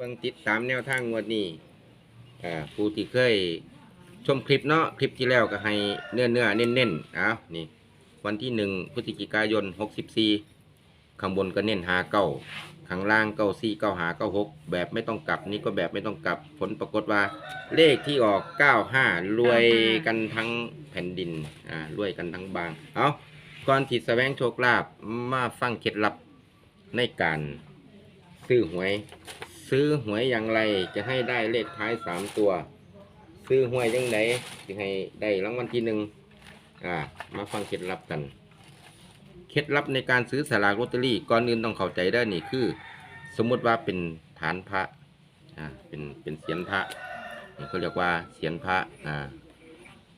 บิ่งติดตามแนวทางงวดนี้อ่าผู้ที่เคยชมคลิปเนาะคลิปที่แล้วก็ให้เนื้อเนื้อเน้นๆเอานี่ วันที่หนึ่งพฤศจิกายนหกสิบสี่ข้างบนก็เน้นหาเก้าข้างล่างเก้าสี่เก้าหาเก้าหกแบบไม่ต้องกลับนี่ก็แบบไม่ต้องกลับผลปรากฏว่า เลขที่ออกเก้าห้ารวยกันทั้งแผ่นดินอ่ารวยกันทั้งบาง เอาก่อนที่แสวงโชคลาภมาฟังเคล็ดลับในการซื้อหวย ซื้อหวยอย่างไรจะให้ได้เลขท้ายสามตัว ซื้อหวยยังไงจะให้ได้รางวัลที่หนึ่งอ่ามาฟังเคล็ดลับกัน เคล็ดลับในการซื้อสลากลอตเตอรี่ก่อนอื่นต้องเข้าใจได้นี่คือ สมมติว่าเป็นฐานพระอ่าเป็นเป็นเสียนพระนี่เขาเรียกว่าเสียนพระอ่า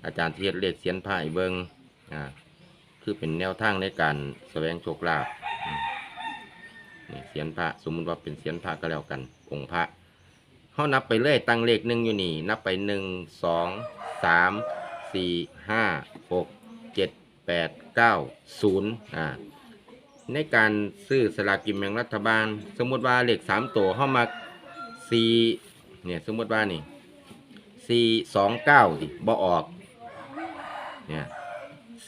อาจารย์เทียนเลขเสียนพระเบิงอ่าคือเป็นแนวทางในการแสวงโชคลาภนี่เสียนพระสมมติว่าเป็นเสียนพระก็แล้วกัน องค์พระเขานับไปเรื่อยตั้งเลขหนึ่งอยู่นี่ นับไปหนึ่งสองสามสี่ห้าหกเจ็ดแปดเก้าศูนย์อ่าในการซื้อสลากกินแบ่งรัฐบาล สมมติว่าเลขสามตัวเข้ามาสี่เนี่ยสมมติว่านี่สี่สองเก้าสิบ่ออกเนี่ย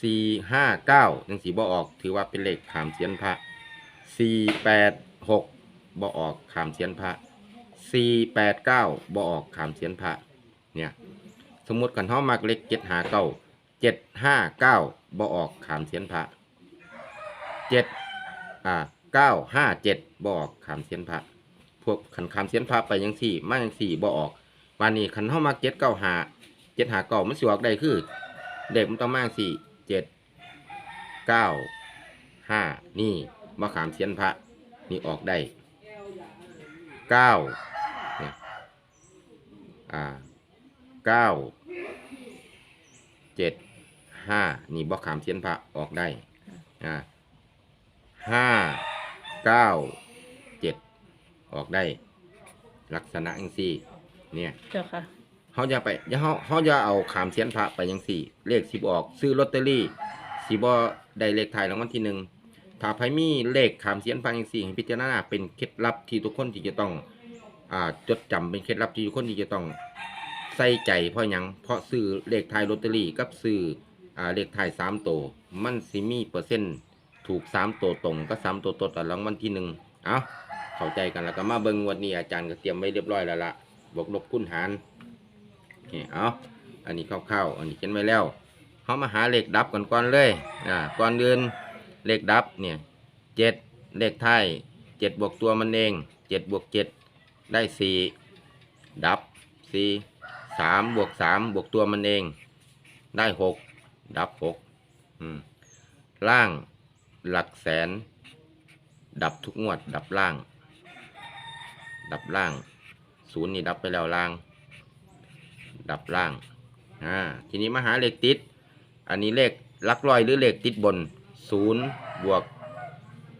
สี่ห้าเก้าจังสีบ่ออก ถือว่าเป็นเลขขามเสียนพระสี่แปดหกบ่ออกขามเสียนพระ สี่แปดเก้าบออกขามเสียนพระเนี่ยสมมติกันห้ามักเลขเจ็ดหาเก้าเจ็ดห้าเก้าบ่ออกขามเสียนพระเจ็ดอ่าเก้าห้าเจ็ดบออกขามเสียนพระพวกขันขามเสียนพระไปยังสี่มายังสี่บออกวันนี้ขันเข้ามากเจ็ดเก้าหาเจ็ดหาเก้ามันสิออกได้คือ เด็กมันต้องมาสี่เจ็ดเก้าห้านี่มาขามเสียนพระนี่ออกได้เก้า อ่าเก้าเจ็ดห้านี่บ่ขามเสียนพระออกได้อ่าห้าเก้าเจ็ดออกได้ ลักษณะอย่างสี่ เนี่ยเจ้าค่ะเขาจะไปอย่าเขาเขาจะเอาขามเสียนพระไปยังสี่ เลขสิบออก ซื้อลอตเตอรี่สิบอได้เลขไทายรางวัลที่หนึ่งถ้าไพมีเลขขามเสียนพระยังสี่ให้พิจารณาเป็นเคล็ดลับที่ทุกคนที่จะต้อง อ่าจดจำเป็นเคล็ดลับที่คนที่จะต้องใส่ใจเพราะยังเพราะซื้อเลขไทายลอตเตอรี่กับซื้ออ่าเลขไทายสามตัวมันสิมีเปอร์เซ็นต์ถูกสามตัวตรงก็สามตัวตดรางวัลที่หนึ่งเอาเข้าใจกันแล้วก็มาเบิ่งวันนี้อาจารย์ก็เตรียมไว้เรียบร้อยแล้วละบวกลบคูณหารนี่เอาอันนี้คร่าวๆอันนี้เขียนไว้แล้วเขามาหาเลขดับก่อนก่อนเลยอ่าก่อนเดินเลขดับเนี่ยเจ็ดเลขไทยเจ็ดบวกตัวมันเองเจ็ดบวกเจ็ด ได้สี่ดับสี่สามบวกสามบวกตัวมันเอง ได้หกดับหกล่างหลักแสน ดับทุกงวด ดับล่าง ดับล่างศูนย์นี่ดับไปแล้วล่าง ดับล่างอ่าทีนี้มาหาเลขติด อันนี้เลขหลักร้อยหรือเลขติดบนศูนย์บวก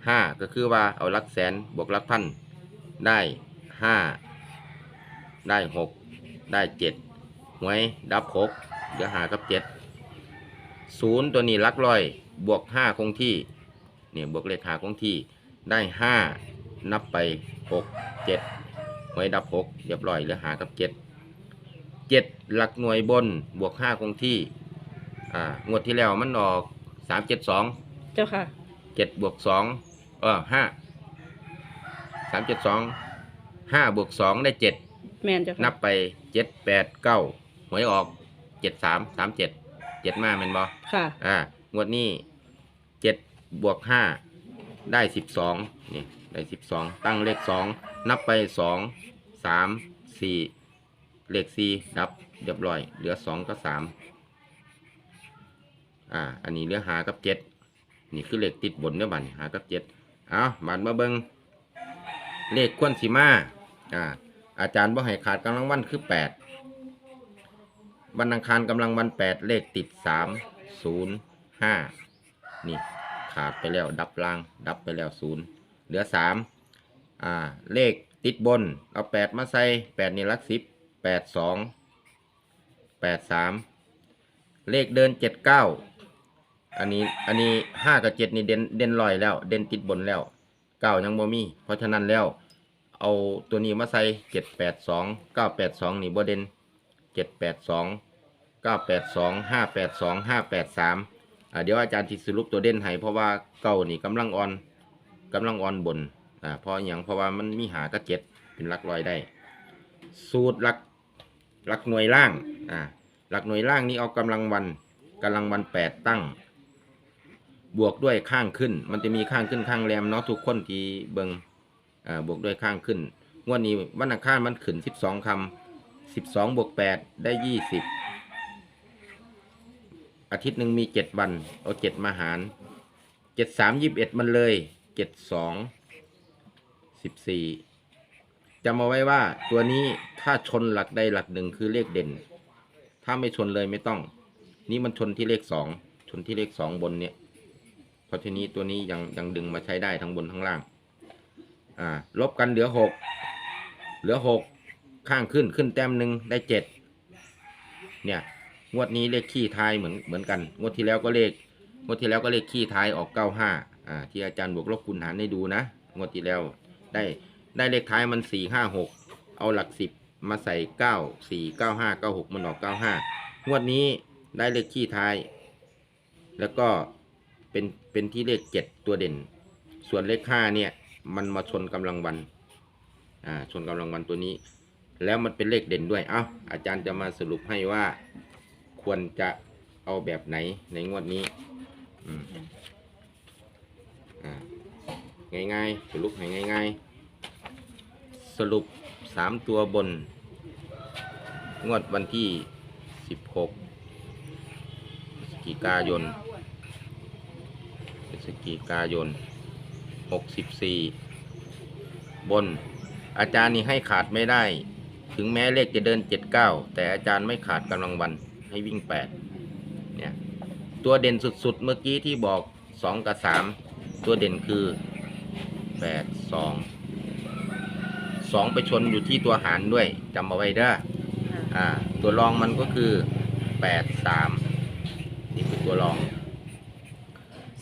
ห้าก็คือว่าเอาลักแสนบวกลักพันได้ ห้าได้หกได้เจ็ดหวยดับหกเดี๋ยวหากับเจ็ดศูนย์ตัวนี้หลักร้อย บวกห้าคงที่เนี่ยบวกเลขหาคงที่ได้ห้านับไปหกเจ็ดหวยดับหกเรียบร้อยเหลือหากับเจ็ดเจ็ดหลักหน่วยบนบวกห้าคงที่อ่างวดที่แล้วมันออกสามเจ็ดสองเจ้าค่ะเจ็ดบวกสองเออห้าสามเจ็ดสอง ห้าบวกสองได้เจ็ดแมนเจ้าค่ะนับไปเจ็ดแปดเก้าหวยออกเจ็ดสามสามเจ็ดเจ็ดมาเป็นบอค่ะ อ่างวดนี้เจ็ดบวกห้าได้สิบสองนี่ได้สิบสองตั้งเลขสองนับไปสองสามสี่เลขสี่ดับเรียบร้อย เหลือสองกับสามอ่า อันนี้เหลือหากับเจ็ดนี่คือเลขติดบนเนื้อบันหากับเจ็ดเอาบันมาเบิงเลขควนสีมา อ่าอาจารย์บ่ให้ขาดกำลังวันคือแปดวันอังคารกำลังวันแปดเลขติดสามศูนย์ห้านี่ขาดไปแล้วดับล่าง ดับไปแล้วศูนย์เหลือสามอ่าเลขติดบน เอาแปดมาใส่แปดนี่ลักสิบแปดสองแปดสามเลขเดินเจ็ดเก้าอันนี้อันนี้ห้ากับเจ็ดนี่เด่นเด่นลอยแล้ว เด่นติดบนแล้วเก้ายังบ่มี เพราะฉะนั้นแล้ว เอาตัวนี้มาใส่เจ็ดแปดสองเก้าแปดสองนี่บ่เด่นเจ็ดแปดสองเก้าแปดสองห้าแปดสองห้าแปดสามอ่าเดี๋ยวอาจารย์ทิสรุปตัวเด่นให้เพราะว่าเก้านี่กำลังอ่อนกำลังอ่อนบนอ่าเพราะอย่างเพราะว่ามันมีหากับเจ็ดเป็นลักร้อยได้ สูตรลักลักหน่วยล่างอ่าหลักหน่วยล่างนี้เอากำลังวันกำลังวันแปดตั้ง บวกด้วยข้างขึ้น มันจะมีข้างขึ้นข้างแรมเนาะทุกคนที่เบิงอ่า บวกด้วยข้างขึ้น งวดนี้วันอังคารมันขึ้นสิบสองคำสิบสองบวกแปดได้ยี่สิบอาทิตย์หนึ่งมีเจ็ดวัน เอาเจ็ดมาหารเจ็ดสามยี่สิบเอ็ดมันเลยเจ็ดสองสิบสี่จำเอาไว้ว่าตัวนี้ถ้าชนหลักใดหลักหนึ่งคือเลขเด่น ถ้าไม่ชนเลยไม่ต้อง นี่มันชนที่เลขสองชนที่เลขสองบนเนี่ยเพราะทีนี้ตัวนี้ยังยังดึงมาใช้ได้ทั้งบนทั้งล่าง อ่าลบกันเหลือหกเหลือหกข้างขึ้นขึ้นแต้มหนึ่งได้เจ็ดเนี่ยงวดนี้เลขขี้ท้ายเหมือนเหมือนกัน งวดที่แล้วก็เลขงวดที่แล้วก็เลขขี้ท้ายออกเก้าห้าอ่าที่อาจารย์บวกลบคูณหารให้ดูนะงวดที่แล้วได้ได้เลขท้ายมันสี่ห้าหกเอาหลักสิบมาใส่เก้าสี่เก้าห้าเก้าหกมันออกเก้าห้างวดนี้ได้เลขขี้ท้าย แล้วก็เป็นเป็นที่เลขเจ็ดตัวเด่น ส่วนเลขห้าเนี่ย มันมาชนกำลังวันอ่าชนกำลังวันตัวนี้ แล้วมันเป็นเลขเด่นด้วยเอ้าอาจารย์จะมาสรุปให้ว่า ควรจะเอาแบบไหนในงวดนี้อืมอ่าง่ายๆสรุปให้ง่าย ๆ สรุปสามตัวบน งวดวันที่สิบหกพฤศจิกายนพฤศจิกายน 64บน อาจารย์นี่ให้ขาดไม่ได้ ถึงแม้เลขจะเดิน79แต่อาจารย์ไม่ขาดกำลังวันให้วิ่ง8เนี่ยตัวเด่นสุดๆ เมื่อกี้ที่บอก2กับ3ตัวเด่นคือ8 2 2ไปชนอยู่ที่ตัวหารด้วยจำเอาไว้เด้ออ่า ตัวรองมันก็คือ8 3นี่คือตัวรอง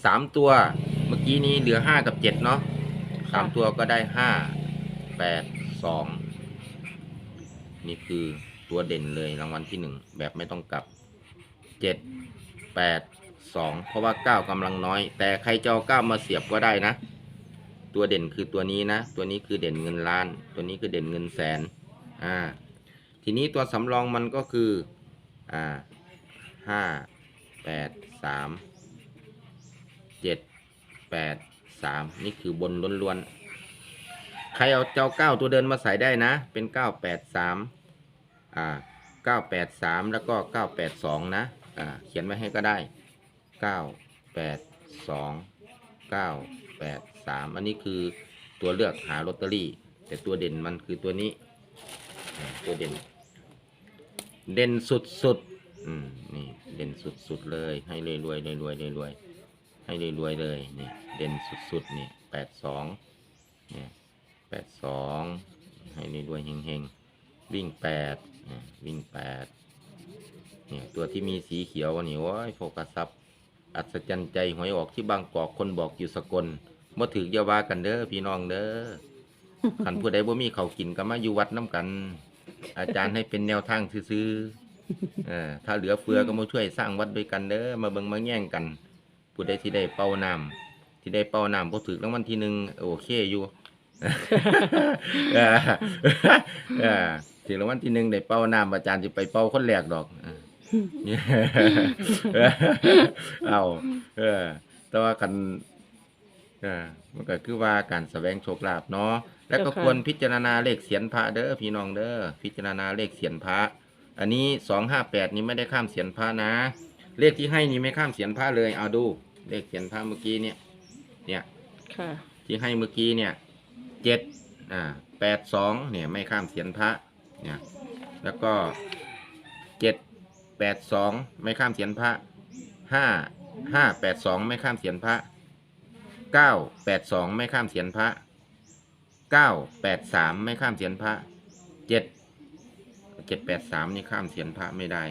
สามตัวเมื่อ กี้นี้เหลือห้ากับเจ็ดเนาะสามตัวก็ได้ห้าแปดสองนี่คือตัวเด่นเลยรางวัลที่หนึ่งแบบไม่ต้องกลับเจ็ดแปดสองเพราะว่าเก้ากำลังน้อย แต่ใครจะเอาเก้ามาเสียบก็ได้นะ ตัวเด่นคือตัวนี้นะ ตัวนี้คือเด่นเงินล้าน ตัวนี้คือเด่นเงินแสนอ่าทีนี้ตัวสำรองมันก็คืออ่าห้าแปดสามเจ็ด แปดสามนี่คือบนล้วนๆ ใครเอาเจ้าเก้าตัวเดินมาใส่ได้นะ เป็นเก้าแปดสามอ่าเก้าแปดสามแล้วก็เก้าแปดสองนะ อ่า เขียนไว้ให้ก็ได้เก้าแปดสองเก้าแปดสามอันนี้คือตัวเลือกหาลอตเตอรี่ แต่ตัวเด่นมันคือตัวนี้ ตัวเด่น เด่นสุดๆ อืม นี่ เด่นสุดๆ เลย ให้รวยรวยรวยรวยรวยๆ ให้รวยๆเลยนี่เด่นสุดๆนี่แปดสองเนี่ยแปดสองให้รวยๆเฮงๆ วิ่งแปดเนี่ยวิ่งแปดเนี่ยตัวที่มีสีเขียวนี่โอ้ยโฟกัสซับอัศจรรย์ใจหวยออกที่บางกอกคนบอกอยู่สกลมาถือเยาว่ากันเด้อพี่น้องเด้อขันผู้ใดบ่มีเขากินก็มาอยู่วัดน้ำกัน อาจารย์ให้เป็นแนวทางซื่อๆถ้าเหลือเฟือก็มาช่วยสร้างวัดด้วยกันเด้อมาเบิ่งมาแย่งกัน ผู้ใดที่ได้เป้าน้ำที่ได้เป้าน้ำพอถึกรางวัลที่หนึ่งโอเคอยู่เออเออถึงรางวัลที่หนึ่งได้เป้าน้ำอาจารย์จะไปเป้าคนแรกดอกเออเอาเออ แต่ว่ากันเออมันก็คือว่าการแสวงโชคลาภเนาะแล้วก็เจ้าค่ะควรพิจารณาเลขเสียนพระเด้อพี่น้องเด้อพิจารณาเลขเสียนพระ อันนี้สองห้าแปดนี้ไม่ได้ข้ามเสียนพระนะ เลขที่ให้นี่ไม่ข้ามเสียนพระเลย เอาดู เลขเสียนพระเมื่อกี้เนี่ย เนี่ยค่ะ ที่ให้เมื่อกี้เนี่ยเจ็ดอ่าแปดสองเนี่ยไม่ข้ามเสียนพระเนี่ยแล้วก็เจ็ดแปดสองไม่ข้ามเสียนพระห้าห้าแปดสองไม่ข้ามเสียนพระเก้าแปดสองไม่ข้ามเสียนพระเก้าแปดสามไม่ข้ามเสียนพระเจ็ดเจ็ดแปดสามนี่ข้ามเสียนพระไม่ได้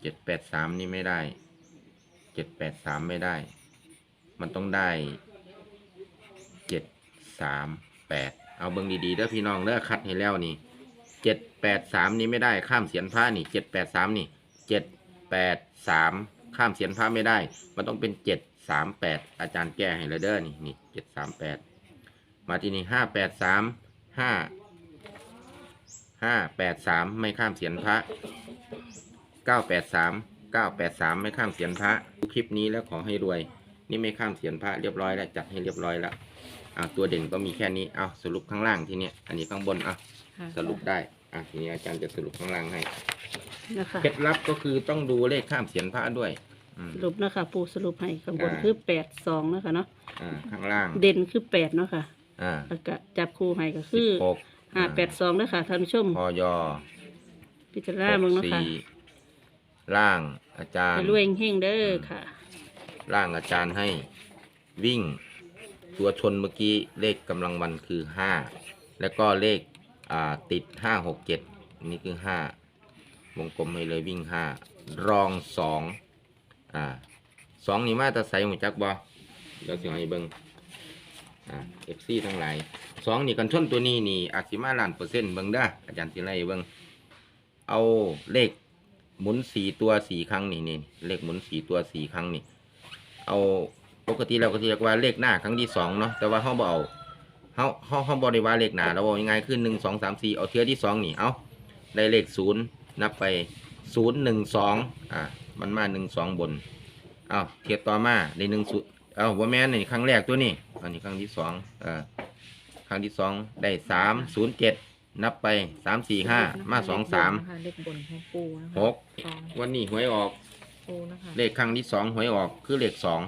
เจ็ดแปดสามนี่ไม่ได้ เจ็ดแปดสามไม่ได้ มันต้องได้เจ็ดสามแปดเอาเบิ่งดีๆเด้อพี่น้องเด้อคัดให้แล้วนี่เจ็ดแปดสามนี่ไม่ได้ข้ามเสียนพระนี่เจ็ดแปดสามนี่เจ็ดแปดสามข้ามเสียนพระไม่ได้ มันต้องเป็นเจ็ดสามแปดอาจารย์แก้ให้แล้วเด้อนี่นี่เจ็ดสามแปดมาที่นี่ห้าแปดสามห้าห้าแปดสามไม่ข้ามเสียนพระ เก้าแปดสามเก้าแปดสามไม่ข้ามเสียนพระดูคลิปนี้แล้วขอให้รวย นี่ไม่ข้ามเสียนพระเรียบร้อยแล้วจัดให้เรียบร้อยแล้วอ่าตัวเด่นก็มีแค่นี้เอาสรุปข้างล่างทีเนี้ยอันนี้ข้างบนอะค่ะสรุปได้อะทีนี้อาจารย์จะสรุปข้างล่างให้นะคะเคล็ดลับก็คือต้องดูเลขข้ามเสียนพระด้วยอืม สรุปนะคะ ปูสรุปให้ข้างบนอ่า คือแปดสองนะคะเนาะอ่าข้างล่างเด่นคือแปดเนาะค่ะอ่าแล้วก็จับคู่ให้ก็คืสิอบหกห้าแปดสองนะคะท่านผู้ชมพอยอพิจารณาเมืองเนาะค่ะ สี่ ล่างอาจารไปย์รวยเฮงๆเด้อค่ะล่างอาจารย์ให้วิ่ง ตัวชนเมื่อกี้เลขกำลังวันคือห้าแล้วก็เลขอ่าติดห้าหกเจ็ดนี่คือห้าวงกลมให้เลยวิ่งห้ารองสองอ่าสองนี่มาแตะใส่หัวจักบอเดี๋ยวสิให้เบิ่งอ่าเอฟซีทั้งหลายสองนี่กันชนตัวนี้นี่อาจสิมาล้านเปอร์เซ็นต์เบิ่งเด้ออาจารย์สิไล่เบิ่งเอาเลข หมุนสี่ตัวสี่ครั้งนี่นี่เลขหมุนสี่ตัวสี่ครั้งนี่ เอาปกติเราก็เรียกว่าเลขหน้าครั้งที่สองเนาะแต่ว่าเขาบเอาเขาเขาเขาบริวาเลขหน้าเราบอกยังไงคือหนึ่งสองสามสี่เอาเทียที่สองนี่เอาได้เลขศูนย์นับไปศูนย์หนึ่งสองอ่ามันมาหนึ่งสองบนเอาเทียบต่อมาได้หนึ่งศูนย์เอาว่าแม่นนี่ครั้งแรกตัวนี้อันนี้ครั้งที่สองเอ่าครั้งที่สองได้สามศูนย์เจ็ด นับไปสามสี่ห้ามาสองสามนะคะเลขบนของปูนะคะหกสองวันนี้หวยออก ปูนะคะเลขครั้งที่สองหวยออกคือเลขสอง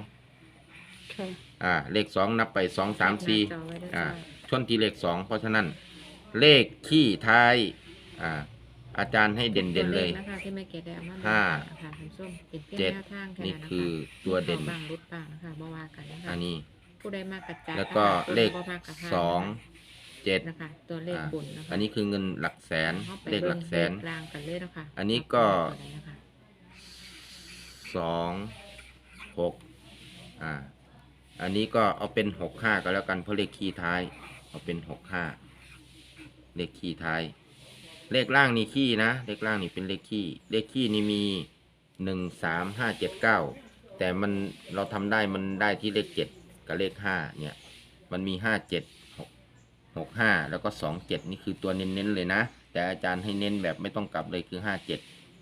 ค่ะอ่า เลขสองนับไปสองสามสี่หน้จอไว้ด้วยอ่าค่ะชนที่เลขสองเพราะฉะนั้น เลขที่ท้ายอ่าอาจารย์ให้เด่นเด่นๆเลย ตัวขนะคะที่ไม่เกตได้เอามาห้า ค่ะคุณส้มเป็นเพียงเจ็ดแนวทางแค่นี่นั้นนะคะคือตัวเด่นบางรุดบางนะคะบ่ว่ากันนะคะอันนี้ ผู้ใดมากกระจายแล้วก็นะคะเลขผู้ใดบ่มากกระทายสอง เจ็ดนะคะ ตัวเลขอ่าบนนะคะอันนี้คือเงินหลักแสนอาไปเลขหลักแสนเบิ่งเลขกลางกันเลยนะคะอันนี้ก็ตัวไหนนะคะสองหกอ่า อันนี้ก็เอาเป็นหกห้าก็แล้วกันเพราะเลขคีย์ท้าย เอาเป็นหกห้าเลขคีย์ท้าย เลขล่างนี่ขี้นะ เลขล่างนี่เป็นเลขขี้เลขขี้นี่มีหนึ่งสามห้าเจ็ดเก้าแต่มันเราทำได้มันได้ที่เลขเจ็ดกับเลขห้าเนี่ย มันมีห้าเจ็ด หกหกห้าแล้วก็สองเจ็ดนี่คือตัวเน้นๆเลยนะ แต่อาจารย์ให้เน้นแบบไม่ต้องกลับเลยคือห้าเจ็ด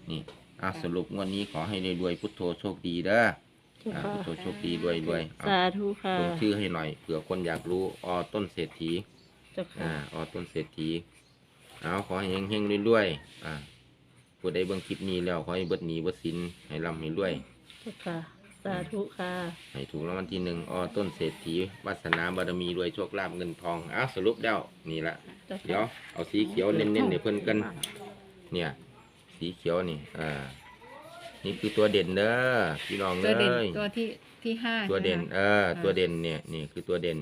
นี่อะสรุปงวันนี้ขอให้รวยๆพุทโธโชคดีเด้อเจ้าอะค่ะพุทโธโชคดีรวยๆเอาสาธุค่ะลงชื่อให้หน่อยเผื่อคนอยากรู้อต้นเศรษฐี เจ้าค่ะ อ่าออต้นเศรษฐีเอาขอให้เฮงๆรวยๆอ่าผู้ใดเบิ่งคลิปนี้แล้วขอให้เบิดหนีเบิดสินให้ร่ำให้รวย เจ้าค่ะสาธุค่ะ ให้ถูกรางวัลที่หนึ่งออต้นเศรษฐีวาสนาบารมีรวยโชคลาภเงินทองเอาสรุปแล้วนี่ละเจ้าเดี๋ยวค่ะเอาสีเขียวเน้นๆให้เพิ่นกัน เนี่ย สีเขียวนี่อ่านี่คือตัวเด่นเด้อพี่น้องตัวเด้เด่นยตัวที่ที่ห้าตัวเด่น ใช่ไหมเออ ตัวเด่นเนี่ยนี่คือตัวเด่น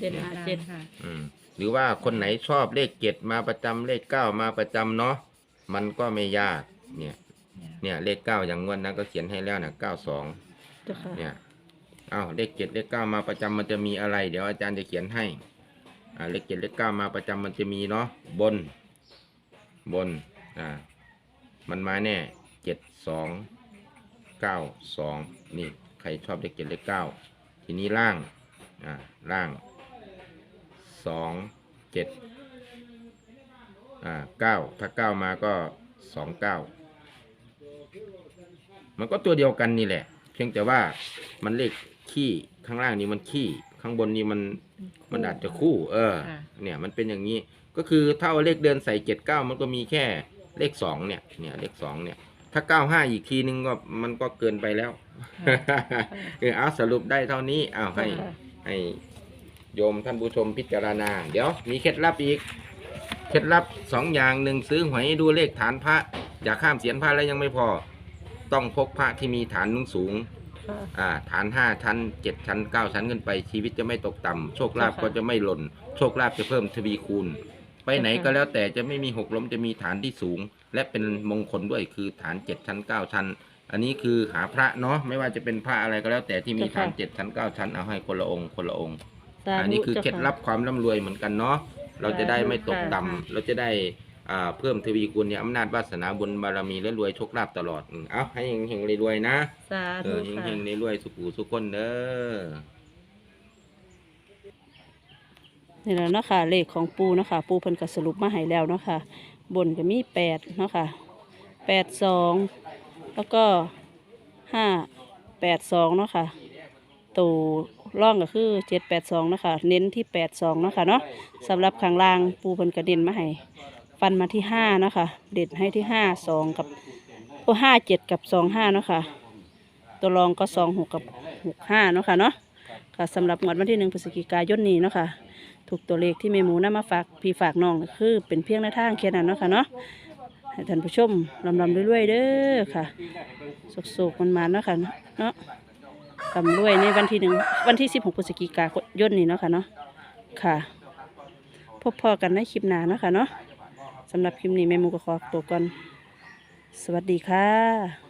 เด่นคะหาเจ็ดค่ะ อืมหรือว่าคนไหนชอบเลขเจ็ดมาประจำเลขเก้ามาประจำเนาะมันก็ไม่ยากเนี่ย เนี่ยเลขเก้าอย่างงวดนั้นก็เขียนให้แล้วนะเก้าสอง เจ้าค่ะ เนี่ยเอาเลขเจ็ดเลขเก้ามาประจำมันจะมีอะไร เดี๋ยวอาจารย์จะเขียนให้ อ่าเลขเจ็ดเลขเก้ามาประจำมันจะมีเนาะบน บนอ่ามันมาแน่เจ็ดสองเก้าสองนี่ใครชอบเลขเจ็ดเลขเก้าทีนี้ล่างอ่าล่างสองเจ็ดอ่าเก้าถ้าเก้ามาก็สองเก้ามันก็ตัวเดียวกันนี่แหละ เพียงแต่ว่ามันเลขขี้ข้างล่างนี่มันขี้ข้างบนนี่มันมันอาจจะคู่ เออ ค่ะ เนี่ยมันเป็นอย่างนี้ ก็คือถ้าเอาเลขเดินใส่เจ็ดเก้ามันก็มีแค่เลขสองเนี่ย เนี่ยเลขสองเนี่ย ถ้าเก้าห้าอีกทีนึงก็มันก็เกินไปแล้ว เออเอาสรุปได้เท่านี้เอาให้เจ้าค่ะให้โยมท่านผู้ชมพิจารณา เดี๋ยวมีเคล็ดลับอีก เคล็ดลับสองอย่างหนึ่งซื้อหวยดูเลขฐานพระ อย่าข้ามเสียนพระแล้วยังไม่พอ ต้องพกพระที่มีฐานสูงๆค่ะ อ่าฐานห้าชั้นเจ็ดชั้นเก้าชั้นขึ้นไปชีวิตจะไม่ตกต่ำโชคลาภค่ะก็จะไม่หล่น โชคลาภจะเพิ่มทวีคูณ ไปไหนค่ะ ก็แล้วแต่จะไม่มีหกล้มจะมีฐานที่สูง และเป็นมงคลด้วยคือฐานเจ็ดชั้นเก้าชั้น อันนี้คือหาพระเนาะไม่ว่าจะเป็นพระอะไรก็แล้วแต่ที่มีฐานเจ็ดชั้นเก้าชั้นเอาให้คนละองค์คนละองค์ สาธุอันนี้คือเคล็ดลับจ้าะความร่ำรวยเหมือนกันเนาะ เราจะได้ไม่ตกค่ะต่ำเราจะได้อ่า เพิ่มทวีคูณเนี่ยอำนาจวาสนาบุญบารมีและรวยโชคลาภตลอดอืมเอาให้เฮงๆรวยๆนะสาเอธุอค่ะ เฮงๆรวยๆสุขุสุขคนเด้อ นี่แหละเนาะค่ะเลขของปูเนาะค่ะปูเพิ่นก็สรุปมาให้แล้วเนาะค่ะบนก็มีแปดเนาะค่ะแปดสองแล้วก็ห้าแปดสองเนาะค่ะตัวร่องก็คือเจ็ดแปดสองเนาะค่ะเน้นที่แปดสองเนาะค่ะเนาะสำหรับข้างล่างปูเพิ่นก็เด่นมาให้ ฟันมาที่ห้านะคะ เด็ดให้ที่ห้าสองกับโอ้ห้าเจ็ดกับสองห้าเนาะค่ะ ตัวรองก็สองหกกับหกห้าเนาะค่ะเนาะค่ะสำหรับงวดวันที่หนึ่งพฤศจิกายนนี้เนาะค่ะถูกตัวเลขที่เมมูนำมาฝากพี่ฝากน้องคือ เป็นเพียงแนวทางแค่นั้นเนาะค่ะเนาะให้ท่านผู้ชมลำลำรวยๆเด้อค่ะสุกๆมันมาเนาะค่ะเนาะลำรวยในวันที่หนึ่งวันที่สิบหกพฤศจิกายนนี้เนาะค่ะเนาะค่ะ พบพอกันในคลิปหน้าเนาะค่ะเนาะ สำหรับคลิปนี้แม่มูก็ขอตัวก่อน สวัสดีค่ะ